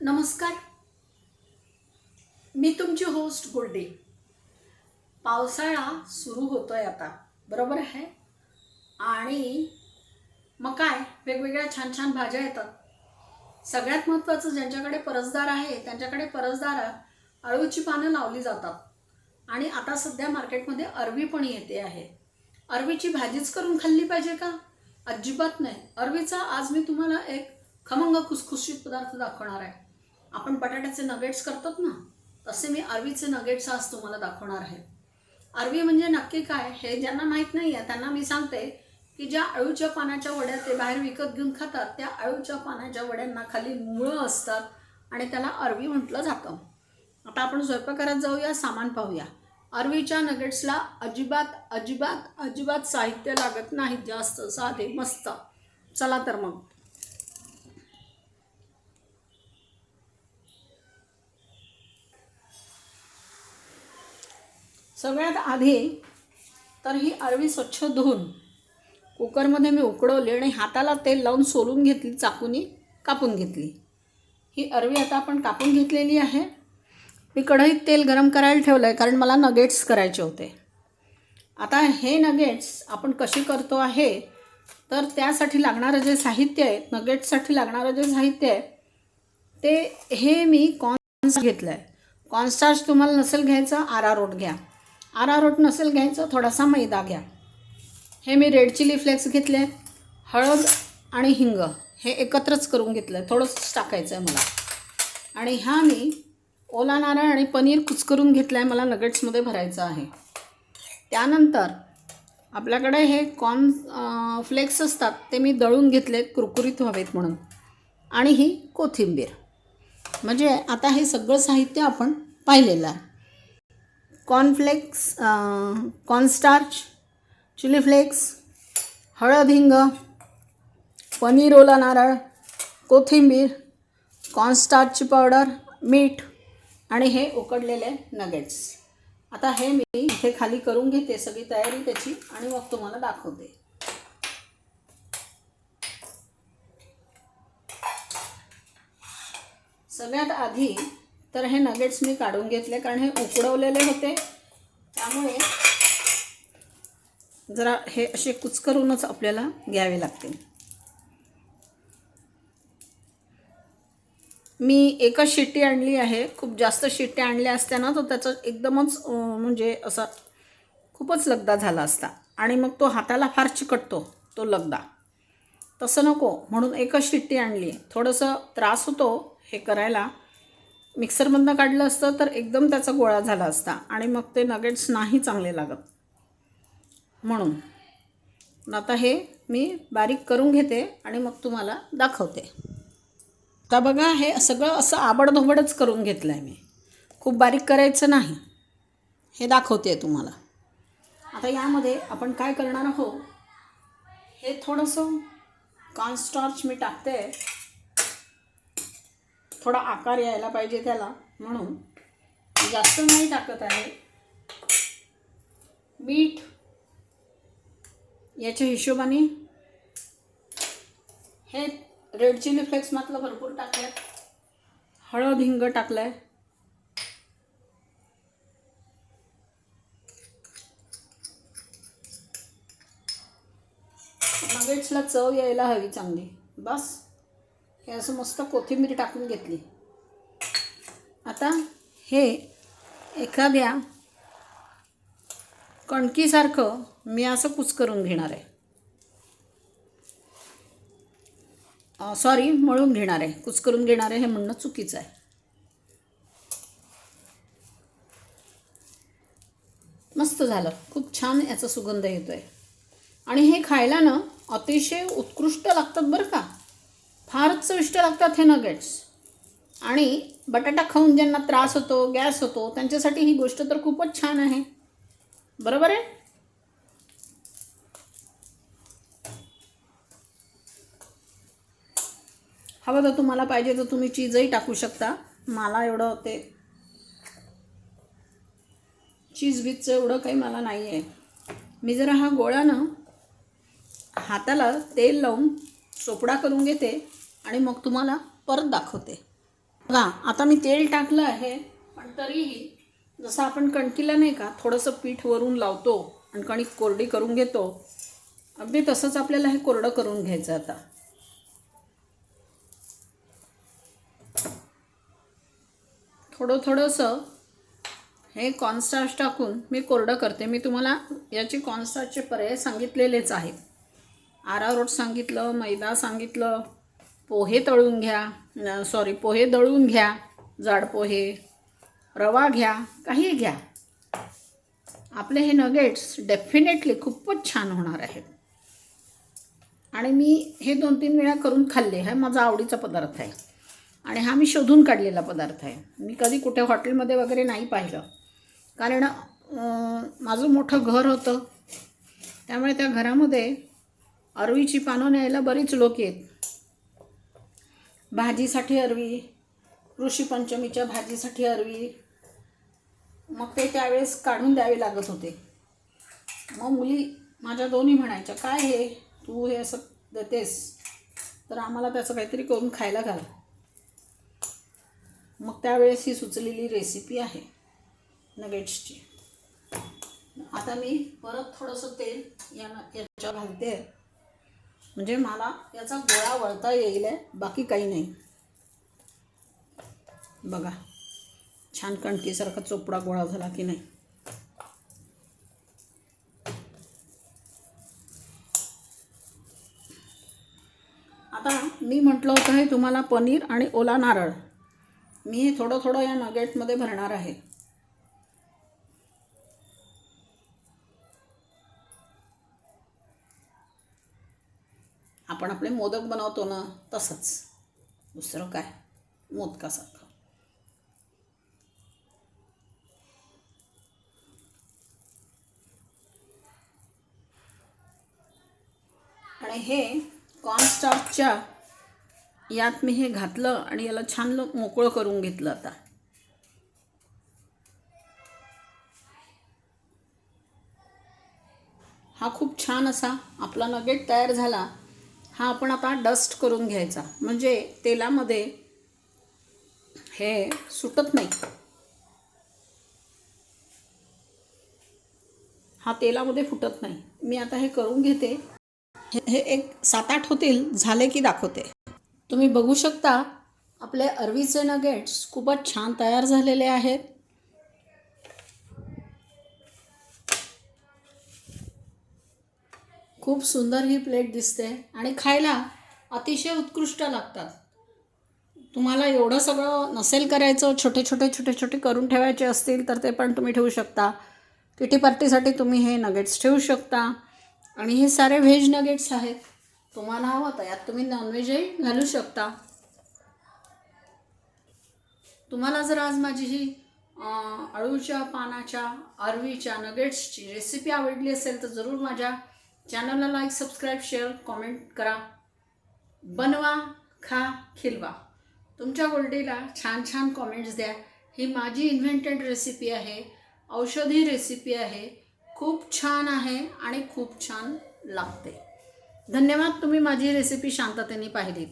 नमस्कार. मी तुमची होस्ट गोल्डी पावसाळा सुरू होतोय आता. बरोबर आहे? आणि मग काय? वेगवेगळ्या छान छान भाज्या येतात. सगळ्यात महत्त्वाचं ज्यांच्याकडे परसदार आहे त्यांच्याकडे परसदारात अळूची पानं लावली जातात. आणि आता सध्या मार्केटमध्ये अरवी पण येते आहे. अरवीची भाजीच करून खाल्ली पाहिजे का? अजिबात नाही. अरवीचा आज मी तुम्हाला एक खमंग खुसखुशीत पदार्थ दाखवणार आहे. आपण बटाट्याचे नगेट्स करतात ना तसे मी अरवीचे नगेट्स आज तुम्हाला दाखवणार आहे. अरवी म्हणजे नक्की काय हे ज्यांना माहीत नाही आहे त्यांना मी सांगते की ज्या अळूच्या पानाच्या वड्या ते बाहेर विकत घेऊन खातात त्या अळूच्या पानाच्या वड्यांना खाली मुळं असतात आणि त्याला अरवी म्हटलं जातं. आता आपण स्वयंपाकघरात जाऊया सामान पाहूया. अरवीच्या नगेट्सला अजिबात अजिबात अजिबात साहित्य लागत नाही जास्त साधे मस्त. चला तर मग. सगळ्यात आधी तर ही अरवी स्वच्छ धुवून कुकरमध्ये मी उकडवली आणि हाताला तेल लावून सोलून घेतली चाकूनी कापून घेतली. ही अरवी आता आपण कापून घेतलेली आहे. मी कढईत तेल गरम करायला ठेवलं आहे कारण मला नगेट्स करायचे होते. आता हे नगेट्स आपण कशी करतो आहे तर त्यासाठी लागणारं जे साहित्य आहे नगेट्ससाठी लागणारं जे साहित्य आहे ते हे मी कॉन्स घेतलं आहे कॉन्स्टार्च तुम्हाला नसेल घ्यायचं आरारोट घ्या. आरारोट नसेल घ्यायचं थोडासा मैदा घ्या. हे मी रेड चिली फ्लेक्स घेतले आहेत हळद आणि हिंग हे एकत्रच करून घेतलं आहे थोडंसंच टाकायचं आहे मला. आणि ह्या मी ओला नारळ आणि पनीर कुचकरून घेतलं आहे मला नगेट्समध्ये भरायचं आहे. त्यानंतर आपल्याकडे हे कॉर्न फ्लेक्स असतात ते मी दळून घेतले कुरकुरीत व्हावेत म्हणून. आणि ही कोथिंबीर. म्हणजे आता हे सगळं साहित्य आपण पाहिलेलं आहे. कॉर्नफ्लेक्स कॉर्नस्टार्च चिली फ्लेक्स हळद हिंग पनीर ओला नारळ कोथिंबीर कॉर्नस्टार्चची पावडर मीठ आणि हे उकडलेले नगेट्स आता हे मी इथे खाली करून घेते सगळी तयारी त्याची आणि मग तुम्हाला दाखवते. सगळ्यात आधी तर हे नगेट्स मी काढून घेतले कारण हे उकडवलेले होते. त्यामुळे जरा हे असे कुचकरूनच आपल्याला घ्यावे लागतील. मी एकच शिट्टी आणली आहे. खूप जास्त शिट्ट्या आणल्या असत्या ना तर त्याचं एकदमच म्हणजे असा खूपच लगदा झाला असता. आणि मग तो हाताला फार चिकटतो तो लगदा. तसं नको म्हणून एकच शिट्टी आणली. थोडंसं त्रास होतो हे करायला. मिक्सरमधनं काढलं असतं तर एकदम त्याचा गोळा झाला असता. आणि मग ते नगेट्स नाही चांगले लागत. म्हणून आता हे मी बारीक करून घेते आणि मग तुम्हाला दाखवते. आता बघा हे सगळं असं आबडधोबडच करून घेतलं आहे मी. खूप बारीक करायचं नाही. हे दाखवते तुम्हाला. आता यामध्ये आपण काय करणार आहोत? हे थोडंसं कॉर्नस्टॉर्च मी टाकते. थोडा आकार यायला पाहिजे त्याला. म्हणून जास्त नाही टाकत आहे. मीठ याच्या हिशोबाने हे रेड चिली फ्लेक्स मातलं भरपूर टाकलं हळद हिंग टाकलं आहे नगेट्सला चव यायला हवी चांगली. बस. हे असं मस्त कोथिंबीर टाकून घेतली. आता हे एखाद्या कणकीसारखं मी असं कुच करून घेणार आहे. सॉरी मळून घेणार आहे. कुच करून घेणार आहे हे म्हणणं चुकीचं आहे. मस्त झालं. खूप छान याचा सुगंध येतो आहे आणि हे खायला ना अतिशय उत्कृष्ट लागतात बरं का. फारच चविष्ट लागतात हे नगेट्स आणि बटाटा खाऊन ज्यांना त्रास होतो गॅस होतो त्यांच्यासाठी ही गोष्ट तर खूपच छान आहे. बरोबर आहे? हवं तर तुम्हाला पाहिजे तर तुम्ही चीजही टाकू शकता. मला एवढं ते चीज बीजचं एवढं काही मला नाही आहे मी जरा हा गोळा ना हाताला तेल लावून चोपडा करून घेते आणि मग तुम्हाला परत दाखवते. बघा आता मी तेल टाकलं आहे पण तरीही जसं आपण कणकीला नाही का थोडंसं पीठ वरून लावतो आणि कणिक कोरडी करून घेतो अगदी तसंच आपल्याला हे कोरडं करून घ्यायचं आता. थोडं थोडंसं हे कॉर्नस्टार्च टाकून मी कोरडं करते. मी तुम्हाला याची कॉर्नस्टार्चचे पर्याय सांगितलेलेच आहेत. आरारोट सांगितलं मैदा सांगितलं पोहे तळून घ्या सॉरी पोहे दळून घ्या जाड पोहे रवा घ्या काही घ्या. आपले हे नगेट्स डेफिनेटली खूपच छान होणार आहेत. आणि मी हे दोन तीन वेळा करून खाल्ले हा माझा आवडीचा पदार्थ आहे. आणि हा मी शोधून काढलेला पदार्थ आहे. मी कधी कुठे हॉटेलमध्ये वगैरे नाही पाहिलं. कारण माझं मोठं घर होतं. त्यामुळे त्या घरामध्ये अरवीची पानं न्यायला बरीच लोक येत. भाजीसाठी अरवी ऋषीपंचमीच्या भाजीसाठी अरवी. मग ते त्यावेळेस काढून द्यावे लागत होते. मग मुली माझ्या दोन्ही म्हणायच्या काय हे? तू हे असं देतेस? तर आम्हाला त्याचं काहीतरी करून खायला घाल. मग त्यावेळेस ही सुचलेली रेसिपी आहे नगेट्सची आता मी परत थोडंसं तेल या याच्या घालते म्हणजे मला याचा गोळा वळता येईल आहे, बाकी काही नाही. बघा छान कणकीसारखा चोपडा गोळा झाला की नाही. आता मी म्हटलं होतं हे तुम्हाला पनीर आणि ओला नारळ. मी हे थोडं थोडं या नगेटमध्ये भरणार आहे. आपण आपले मोदक बनवतो ना तसंच. दुसरं काय? मोदकासारखं. आणि हे कॉर्नस्टार्चच्या यात मी हे घातलं आणि याला छान मोकळं करून घेतलं आता. हा खूप छान असा आपला नगेट तयार झाला. हा आपण आता डस्ट करून घ्यायचा. म्हणजे तेलामध्ये हे सुटत नाही. हा तेलामध्ये फुटत नाही. मी आता हे करून घेते. हे एक सात आठ होतील झाले की दाखवते. तुम्ही बघू शकता आपले अरवीचे नगेट्स खूपच छान तयार झालेले आहेत. खूप सुंदर ही प्लेट दिसते आणि खायला अतिशय उत्कृष्ट लागतात. तुम्हाला एवढं सगळं नसेल करायचं छोटे छोटे छोटे छोटे करून ठेवायचे असतील तर ते पण तुम्ही ठेवू शकता. किटी पार्टीसाठी तुम्ही हे नगेट्स ठेवू शकता. आणि हे सारे व्हेज नगेट्स आहेत. तुम्हाला हवं तर यात तुम्ही नॉनव्हेजही घालू शकता. तुम्हाला जर आज माझी ही अळूच्या पानाच्या अरवीच्या नगेट्सची रेसिपी आवडली असेल तर जरूर माझ्या चॅनलला लाईक सबस्क्राईब शेअर कॉमेंट करा. बनवा खा खिलवा. तुमच्या गोल्डीला छान छान कॉमेंट्स द्या. ही माझी इन्व्हेंटेड रेसिपी आहे. औषधी रेसिपी आहे. खूप छान आहे आणि खूप छान लागते. धन्यवाद तुम्ही माझी रेसिपी शांततेने पाहिलीत.